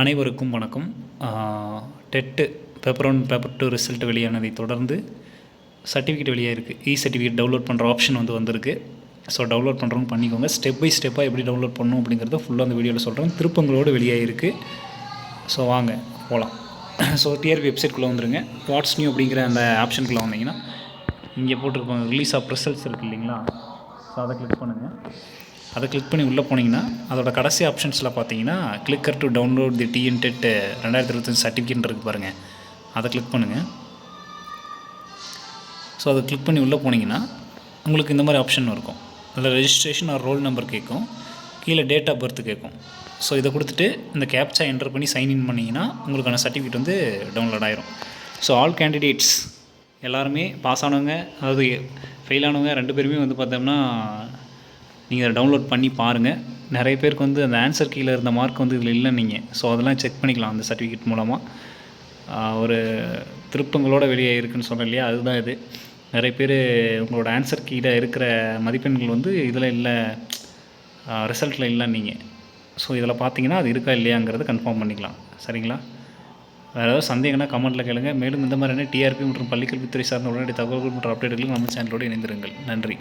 அனைவருக்கும் வணக்கம். TET paper one paper two result வெளியானதை தொடர்ந்து சர்டிஃபிகேட் வெளியாக இருக்குது இ சர்டிஃபிகேட் டவுன்லோட் பண்ணுற ஆப்ஷன் வந்து வந்திருக்கு. ஸோ டவுன்லோட் பண்ணுறவங்க பண்ணிக்கோங்க. ஸ்டெப் பை ஸ்டெப்பாக எப்படி டவுன்லோட் பண்ணணும் அப்படிங்கிறத ஃபுல்லாக அந்த வீடியோவில் சொல்கிறேன் திருப்பங்களோடு வெளியாக இருக்குது ஸோ வாங்க போகலாம் ஸோ டிஆர்பி வெப்சைட்குள்ளே வந்துருங்க. வாட்ஸ் நியூ அப்படிங்கிற அந்த ஆப்ஷனுக்குள்ளே வந்தீங்கன்னா இங்கே போட்டிருப்பாங்க. ரிலீஸ் ஆஃப் ரிசல்ட்ஸ் இருக்குது இல்லைங்களா? ஸோ அதை கிளிக் பண்ணுங்கள் அதை கிளிக் பண்ணி உள்ளே போனீங்கன்னா அதோட கடைசி ஆப்ஷன்ஸில் பார்த்தீங்கன்னா click here to download the TN TET ரெண்டாயிரத்தி இருபத்தஞ்சு சர்டிஃபிகேட் இருக்குது பாருங்கள் அதை கிளிக் பண்ணுங்கள் ஸோ அதை கிளிக் பண்ணி உள்ளே போனீங்கன்னா உங்களுக்கு இந்த மாதிரி ஆப்ஷன் இருக்கும். அதில் ரெஜிஸ்ட்ரேஷன் ஆர் ரோல் நம்பர் கேட்கும். கீழே டேட் ஆஃப் பர்த் கேட்கும். ஸோ இதை கொடுத்துட்டு இந்த கேப்சா என்டர் பண்ணி சைன்இன் பண்ணிங்கன்னா உங்களுக்கான சர்டிஃபிகேட் வந்து டவுன்லோட் ஆயிரும். ஸோ ஆல் கேண்டிடேட்ஸ் எல்லாருமே பாஸ் ஆனவங்க அதாவது ஃபெயில் ஆனவங்க ரெண்டு பேருமே வந்து பார்த்தோம்னா நீங்கள் அதை டவுன்லோட் பண்ணி பாருங்கள் நிறைய பேருக்கு வந்து அந்த ஆன்சர் கீழே இருந்த மார்க் வந்து இதில் இல்லை நீங்கள் ஸோ அதெல்லாம் செக் பண்ணிக்கலாம் அந்த சர்டிஃபிகேட் மூலமாக ஒரு திருப்பங்களோட வெளியே இருக்குன்னு சொன்னேன் இல்லையா? அதுதான் இது. நிறைய பேர் உங்களோட ஆன்சர் கீழே இருக்கிற மதிப்பெண்கள் வந்து இதில் இல்லை ரிசல்ட்டில் இல்லை நீங்கள் ஸோ இதில் பார்த்தீங்கன்னா அது இருக்கா இல்லையாங்கிறத கன்ஃபார்ம் பண்ணிக்கலாம். சரிங்களா? வேறு ஏதாவது சந்தேகம்னா கமெண்ட்டில் கேளுங்க. மேலும் இந்த மாதிரியான டிஆர்பி மற்றும் பள்ளிக்கல்வித்துறை சார்ந்த உடனடி தகவல்கள் மற்றும் அப்டேட்டுகளும் நம்ம சேனலோடு இணைந்திருங்கள். நன்றி.